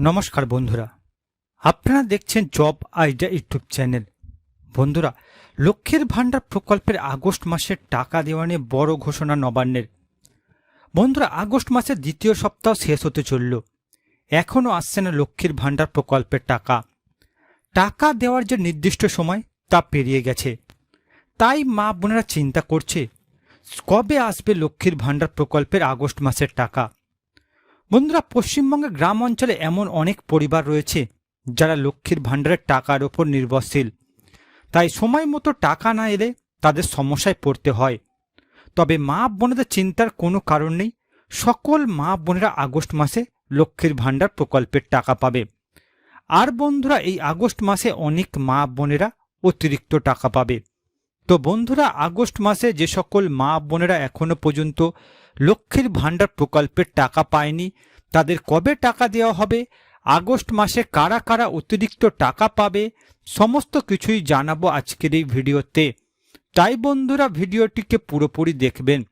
নমস্কার বন্ধুরা। আপনারা দেখছেন জব আইডিয়া ইউটিউব চ্যানেল। বন্ধুরা, লক্ষ্মীর ভাণ্ডার প্রকল্পের আগস্ট মাসের টাকা দেওয়া নিয়ে বড় ঘোষণা নবান্নের। বন্ধুরা, আগস্ট মাসের দ্বিতীয় সপ্তাহ শেষ হতে চলল। এখনও আসছে না লক্ষ্মীর ভাণ্ডার প্রকল্পের টাকা। টাকা দেওয়ার যে নির্দিষ্ট সময়, তা পেরিয়ে গেছে। তাই মা বোনেরা চিন্তা করছে, কবে আসবে লক্ষ্মীর ভাণ্ডার প্রকল্পের আগস্ট মাসের টাকা? বন্ধুরা, পশ্চিমবঙ্গের গ্রাম অঞ্চলে এমন অনেক পরিবার রয়েছে যারা লক্ষ্মীর ভাণ্ডারের টাকার ওপর নির্ভরশীল। তাই সময় মতো টাকা না এলে তাদের সমস্যায় পড়তে হয়। তবে মা বোনেদের চিন্তার কোনো কারণ নেই। সকল মা বোনেরা আগস্ট মাসে লক্ষ্মীর ভাণ্ডার প্রকল্পের টাকা পাবে। আর বন্ধুরা, এই আগস্ট মাসে অনেক মা বোনেরা অতিরিক্ত টাকা পাবে। তো বন্ধুরা, আগস্ট মাসে যে সকল মা বোনেরা এখনও পর্যন্ত লক্ষ্মীর ভাণ্ডার প্রকল্পের টাকা পায়নি। তাদের কবে টাকা দেওয়া হবে? আগস্ট মাসে কারা কারা অতিরিক্ত টাকা পাবে? সমস্ত কিছুই জানাব আজকের এই ভিডিওতে। তাই বন্ধুরা, ভিডিওটিকে পুরোপুরি দেখবেন।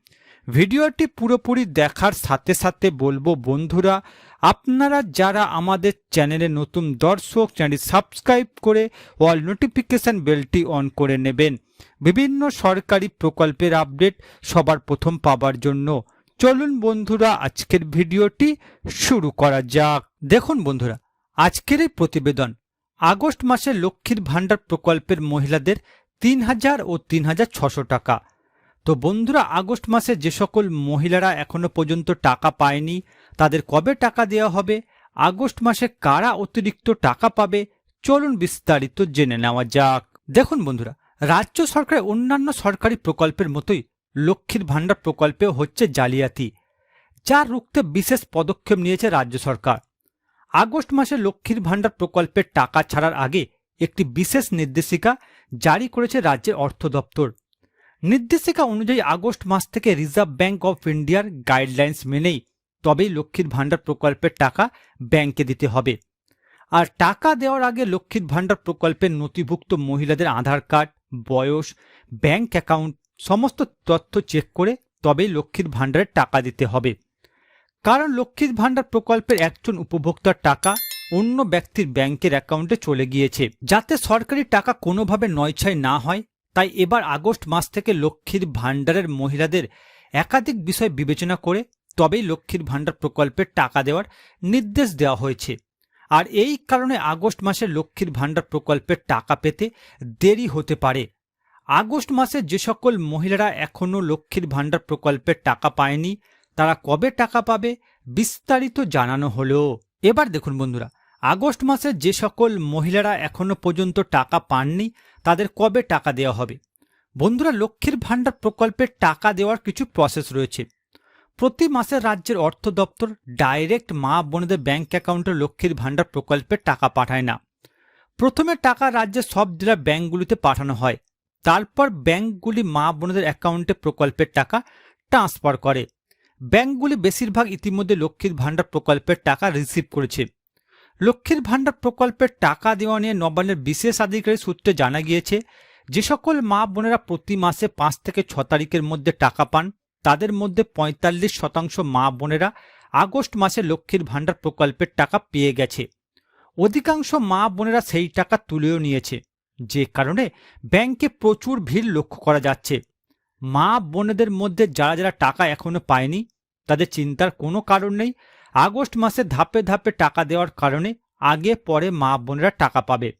ভিডিওটি পুরোপুরি দেখার সাথে সাথে বলব, বন্ধুরা, আপনারা যারা আমাদের চ্যানেলে নতুন দর্শক চ্যানেল সাবস্ক্রাইব করে অল নোটিফিকেশন বেলটি অন করে নেবেন। বিভিন্ন সরকারি প্রকল্পের আপডেট সবার প্রথম পাবার জন্য। চলুন বন্ধুরা, আজকের ভিডিওটি শুরু করা যাক। দেখুন বন্ধুরা, আজকের এই প্রতিবেদন, আগস্ট মাসে লক্ষ্মীর ভাণ্ডার প্রকল্পের মহিলাদের তিন হাজার ও তিন হাজার ছশো টাকা। তো বন্ধুরা, আগস্ট মাসে যে সকল মহিলারা এখনও পর্যন্ত টাকা পায়নি, তাদের কবে টাকা দেওয়া হবে, আগস্ট মাসে কারা অতিরিক্ত টাকা পাবে, চলুন বিস্তারিত জেনে নেওয়া যাক। দেখুন বন্ধুরা, রাজ্য সরকারের অন্যান্য সরকারি প্রকল্পের মতোই লক্ষ্মীর ভাণ্ডার প্রকল্পে হচ্ছে জালিয়াতি, যা রুখতে বিশেষ পদক্ষেপ নিয়েছে রাজ্য সরকার। আগস্ট মাসে লক্ষ্মীর ভাণ্ডার প্রকল্পের টাকা ছাড়ার আগে একটি বিশেষ নির্দেশিকা জারি করেছে রাজ্যের অর্থ দপ্তর। নির্দেশিকা অনুযায়ী আগস্ট মাস থেকে রিজার্ভ ব্যাংক অফ ইন্ডিয়ার গাইডলাইন্স মেনেই তবেই লক্ষ্মীর ভাণ্ডার প্রকল্পের টাকা ব্যাংকে দিতে হবে। আর টাকা দেওয়ার আগে লক্ষ্মীর ভাণ্ডার প্রকল্পের নথিভুক্ত মহিলাদের আধার কার্ড, বয়স, ব্যাংক অ্যাকাউন্ট সমস্ত তথ্য চেক করে তবেই লক্ষ্মীর ভাণ্ডারের টাকা দিতে হবে। কারণ লক্ষ্মীর ভাণ্ডার প্রকল্পের একজন উপভোক্তার টাকা অন্য ব্যক্তির ব্যাংকের অ্যাকাউন্টে চলে গিয়েছে। যাতে সরকারি টাকা কোনোভাবে নয়ছয় না হয়, তাই এবার আগস্ট মাস থেকে লক্ষ্মীর ভাণ্ডারের মহিলাদের একাধিক বিষয় বিবেচনা করে তবেই লক্ষ্মীর ভাণ্ডার প্রকল্পের টাকা দেওয়ার নির্দেশ দেওয়া হয়েছে। আর এই কারণে আগস্ট মাসে লক্ষ্মীর ভাণ্ডার প্রকল্পের টাকা পেতে দেরি হতে পারে। আগস্ট মাসে যে সকল মহিলারা এখনও লক্ষ্মীর ভাণ্ডার প্রকল্পের টাকা পায়নি, তারা কবে টাকা পাবে বিস্তারিত জানানো হলো। এবার দেখুন বন্ধুরা, আগস্ট মাসে যে সকল মহিলারা এখনও পর্যন্ত টাকা পাননি, তাদের কবে টাকা দেওয়া হবে? বন্ধুরা, লক্ষ্মীর ভাণ্ডার প্রকল্পের টাকা দেওয়ার কিছু প্রসেস রয়েছে। প্রতি মাসে রাজ্যের অর্থ দপ্তর ডাইরেক্ট মা বোনেদের ব্যাঙ্ক অ্যাকাউন্টে লক্ষ্মীর ভাণ্ডার প্রকল্পের টাকা পাঠায় না। প্রথমে টাকা রাজ্যের সব জেলার ব্যাঙ্কগুলিতে পাঠানো হয়। তারপর ব্যাংকগুলি মা বোনদের অ্যাকাউন্টে প্রকল্পের টাকা ট্রান্সফার করে। ব্যাংকগুলি বেশিরভাগ ইতিমধ্যে লক্ষ্মীর ভাণ্ডার প্রকল্পের টাকা রিসিভ করেছে। লক্ষ্মীর ভাণ্ডার প্রকল্পের টাকা দেওয়া নিয়ে নবান্নের বিশেষ আধিকারিক সূত্রে জানা গিয়েছে, যে সকল মা বোনেরা প্রতি মাসে পাঁচ থেকে ছ তারিখের মধ্যে টাকা পান, তাদের মধ্যে পঁয়তাল্লিশ শতাংশ মা বোনেরা আগস্ট মাসে লক্ষ্মীর ভাণ্ডার প্রকল্পের টাকা পেয়ে গেছে। অধিকাংশ মা বোনেরা সেই টাকা তুলেও নিয়েছে। যে কারণে ব্যাংকে প্রচুর ভিড় লক্ষ্য করা যাচ্ছে। মা বোনেদের মধ্যে যারা যারা টাকা এখনও পায়নি, তাদের চিন্তার কোনো কারণ নেই। আগস্ট মাসে ধাপে ধাপে টাকা দেওয়ার কারণে আগে পরে মা বোনেরা টাকা পাবে।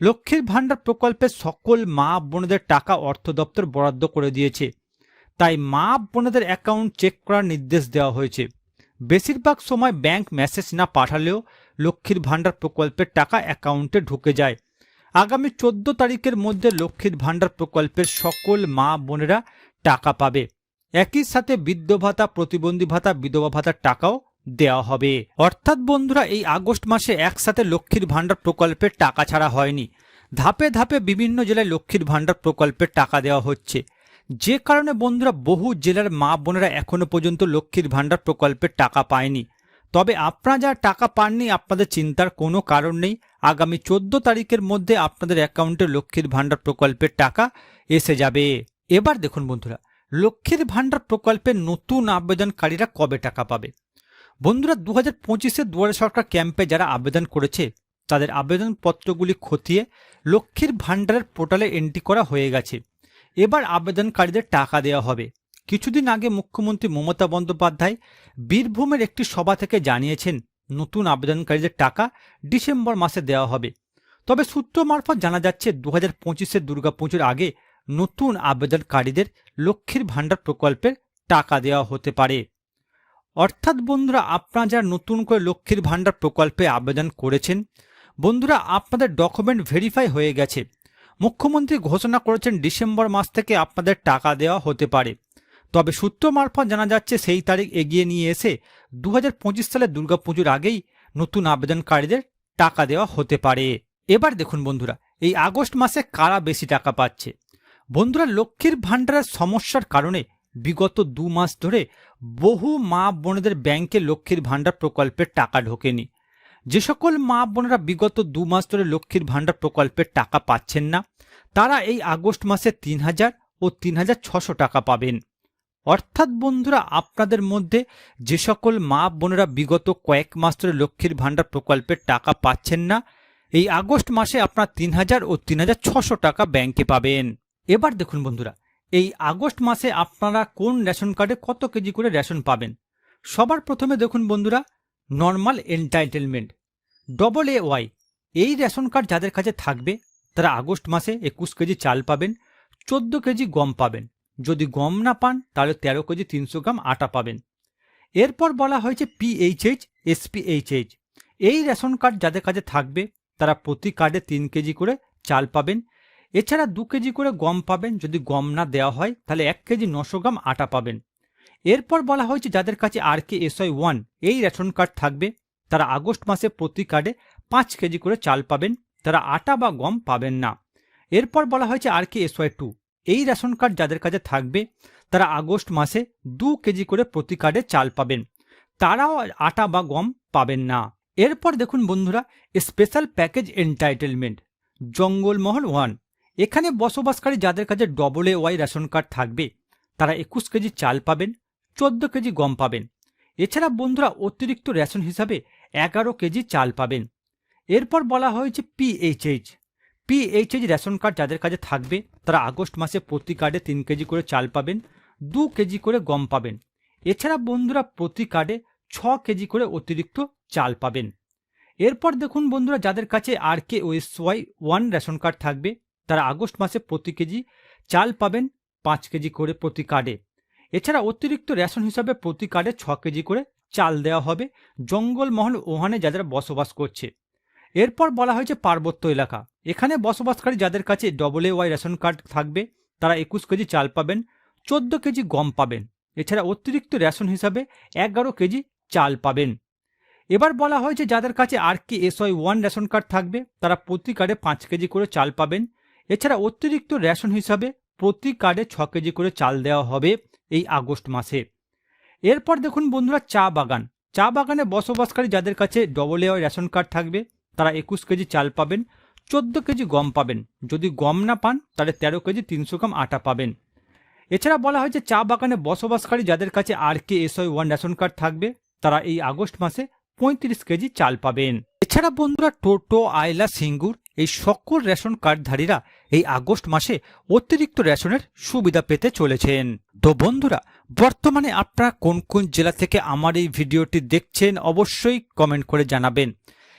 লক্ষ্মীর ভাণ্ডার প্রকল্পে সকল মা বোনেদের টাকা অর্থ দপ্তর বরাদ্দ করে দিয়েছে। তাই মা বোনেদের অ্যাকাউন্ট চেক করার নির্দেশ দেওয়া হয়েছে। বেশিরভাগ সময় ব্যাংক মেসেজ না পাঠালেও লক্ষ্মীর ভাণ্ডার প্রকল্পের টাকা অ্যাকাউন্টে ঢুকে যায়। আগামী চোদ্দ তারিখের মধ্যে লক্ষ্মীর ভাণ্ডার প্রকল্পের সকল মা বোনেরা টাকা পাবে। একই সাথে বৃদ্ধ ভাতা, প্রতিবন্ধী ভাতা, বিধবা ভাতার টাকাও দেওয়া হবে। অর্থাৎ বন্ধুরা, এই আগস্ট মাসে একসাথে লক্ষ্মীর ভাণ্ডার প্রকল্পের টাকা ছাড়া হয়নি। ধাপে ধাপে বিভিন্ন জেলায় লক্ষ্মীর ভাণ্ডার প্রকল্পের টাকা দেওয়া হচ্ছে। যে কারণে বন্ধুরা, বহু জেলার মা বোনেরা এখনও পর্যন্ত লক্ষ্মীর ভাণ্ডার প্রকল্পের টাকা পায়নি। তবে আপনারা যারা টাকা পাননি, আপনাদের চিন্তার কোনো কারণ নেই। আগামী চোদ্দ তারিখের মধ্যে আপনাদের অ্যাকাউন্টে লক্ষ্মীর ভাণ্ডার প্রকল্পের টাকা এসে যাবে। এবার দেখুন বন্ধুরা, লক্ষ্মীর ভাণ্ডার প্রকল্পের নতুন আবেদনকারীরা কবে টাকা পাবে? বন্ধুরা দু হাজার পঁচিশে দুয়ারে সরকার ক্যাম্পে যারা আবেদন করেছে, তাদের আবেদনপত্রগুলি খতিয়ে লক্ষ্মীর ভাণ্ডারের পোর্টালে এন্ট্রি করা হয়ে গেছে। এবার আবেদনকারীদের টাকা দেওয়া হবে। কিছুদিন আগে মুখ্যমন্ত্রী মমতা বন্দ্যোপাধ্যায় বীরভূমের একটি সভা থেকে জানিয়েছেন, নতুন আবেদনকারীদের টাকা ডিসেম্বর মাসে দেওয়া হবে। তবে সূত্র মারফত জানা যাচ্ছে দু হাজার পঁচিশের দুর্গাপুজোর আগে নতুন আবেদনকারীদের লক্ষ্মীর ভাণ্ডার প্রকল্পের টাকা দেওয়া হতে পারে। অর্থাৎ বন্ধুরা, আপনারা যারা নতুন করে লক্ষ্মীর ভাণ্ডার প্রকল্পে আবেদন করেছেন, বন্ধুরা, আপনাদের ডকুমেন্ট ভেরিফাই হয়ে গেছে। মুখ্যমন্ত্রী ঘোষণা করেছেন, ডিসেম্বর মাস থেকে আপনাদের টাকা দেওয়া হতে পারে। তবে সূত্র মারফত জানা যাচ্ছে সেই তারিখ এগিয়ে নিয়ে এসে দু সালের দুর্গাপুজোর আগেই নতুন আবেদনকারীদের টাকা দেওয়া হতে পারে। এবার দেখুন বন্ধুরা, এই আগস্ট মাসে কারা বেশি টাকা পাচ্ছে? বন্ধুরা, লক্ষ্মীর ভাণ্ডারের সমস্যার কারণে বিগত দু মাস ধরে বহু মা বোনেদের ব্যাংকে লক্ষ্মীর ভাণ্ডার প্রকল্পের টাকা ঢোকেনি। যে সকল মা বোনেরা বিগত দু মাস ধরে লক্ষ্মীর ভাণ্ডার প্রকল্পের টাকা পাচ্ছেন না, তারা এই আগস্ট মাসে তিন হাজার ও তিন হাজার ছশো টাকা পাবেন। অর্থাৎ বন্ধুরা, আপনাদের মধ্যে যে সকল মা বোনেরা বিগত কয়েক মাস ধরে লক্ষ্মীর ভাণ্ডার প্রকল্পের টাকা পাচ্ছেন না, এই আগস্ট মাসে আপনার তিন হাজার ও তিন হাজার ছশো টাকা ব্যাংকে পাবেন। এবার দেখুন বন্ধুরা, এই আগস্ট মাসে আপনারা কোন রেশন কার্ডে কত কেজি করে রেশন পাবেন? সবার প্রথমে দেখুন বন্ধুরা, normal entitlement, double A Y, এই রেশন কার্ড যাদের কাছে থাকবে, তারা আগস্ট মাসে একুশ কেজি চাল পাবেন, চোদ্দ কেজি গম পাবেন। যদি গম না পান, তাহলে তেরো কেজি তিনশো গ্রাম আটা পাবেন। এরপর বলা হয়েছে পিএইচএইচ এসপিএইচএইচ এই রেশন কার্ড যাদের কাছে থাকবে, তারা প্রতি কার্ডে তিন কেজি করে চাল পাবেন। এছাড়া দু কেজি করে গম পাবেন, যদি গম না দেওয়া হয়, তাহলে এক কেজি নশো গ্রাম আটা পাবেন। এরপর বলা হয়েছে যাদের কাছে R K S I one এই রেশন কার্ড থাকবে, তারা আগস্ট মাসে প্রতি কার্ডে পাঁচ কেজি করে চাল পাবেন, তারা আটা বা গম পাবেন না। এরপর বলা হয়েছে R K S Y two এই রেশন কার্ড যাদের কাছে থাকবে, তারা আগস্ট মাসে দু কেজি করে প্রতি কার্ডে চাল পাবেন। তারাও আটা বা গম পাবেন না। এরপর দেখুন বন্ধুরা special package entitlement Jangalmahal one. এখানে বসবাসকারী যাদের কাছে double A Y ration card থাকবে, তারা একুশ কেজি চাল পাবেন, চোদ্দ কেজি গম পাবেন। এছাড়া বন্ধুরা, অতিরিক্ত রেশন হিসাবে এগারো কেজি চাল পাবেন। এরপর বলা হয়েছে পিএইচএইচ পিএইচএইচ রেশন কার্ড যাদের কাছে থাকবে, তারা আগস্ট মাসে প্রতি কার্ডে তিন কেজি করে চাল পাবেন, দু কেজি করে গম পাবেন। এছাড়া বন্ধুরা, প্রতি কার্ডে ছ কেজি করে অতিরিক্ত চাল পাবেন। এরপর দেখুন বন্ধুরা, যাদের কাছে R K O S Y one ration card থাকবে, তারা আগস্ট মাসে প্রতি কেজি চাল পাবেন পাঁচ কেজি করে প্রতি কার্ডে। এছাড়া অতিরিক্ত রেশন হিসাবে প্রতি কার্ডে ছ কেজি করে চাল দেওয়া হবে। জঙ্গলমহল ওহানে যারা বসবাস করছে। এরপর বলা হয়েছে পার্বত্য এলাকা। এখানে বসবাসকারী যাদের কাছে double A Y ration card থাকবে, তারা একুশ কেজি চাল পাবেন, চোদ্দ কেজি গম পাবেন। এছাড়া অতিরিক্ত রেশন হিসাবে এগারো কেজি চাল পাবেন। এবার বলা হয়েছে যাদের কাছে আর কি এসওয়াই ওয়ান রেশন কার্ড থাকবে, তারা প্রতি কার্ডে পাঁচ কেজি করে চাল পাবেন। এছাড়া অতিরিক্ত রেশন হিসাবে প্রতি কার্ডে ছ কেজি করে চাল দেওয়া হবে এই আগস্ট মাসে। এরপর দেখুন বন্ধুরা চা বাগান। চা বাগানে বসবাসকারী যাদের কাছে double A Y ration card থাকবে তারা একুশ কেজি চাল পাবেন, চোদ্দ কেজি গম পাবেন। যদি গম না পান, তাহলে তেরো কেজি তিনশো গ্রাম আটা পাবেন। এছাড়া বলা হয়েছে চা বাগানে বসবাসকারী যাদের কাছে R K S I one ration card থাকবে, তারা এই আগস্ট মাসে পঁয়ত্রিশ কেজি চাল পাবেন। এছাড়া বন্ধুরা, টোটো, আয়লা, সিঙ্গুর এই সকল রেশন কার্ডধারীরা এই আগস্ট মাসে অতিরিক্ত রেশনের সুবিধা পেতে চলেছেন। তো বন্ধুরা, বর্তমানে আপনারা কোন কোন জেলা থেকে আমার এই ভিডিওটি দেখছেন, অবশ্যই কমেন্ট করে জানাবেন।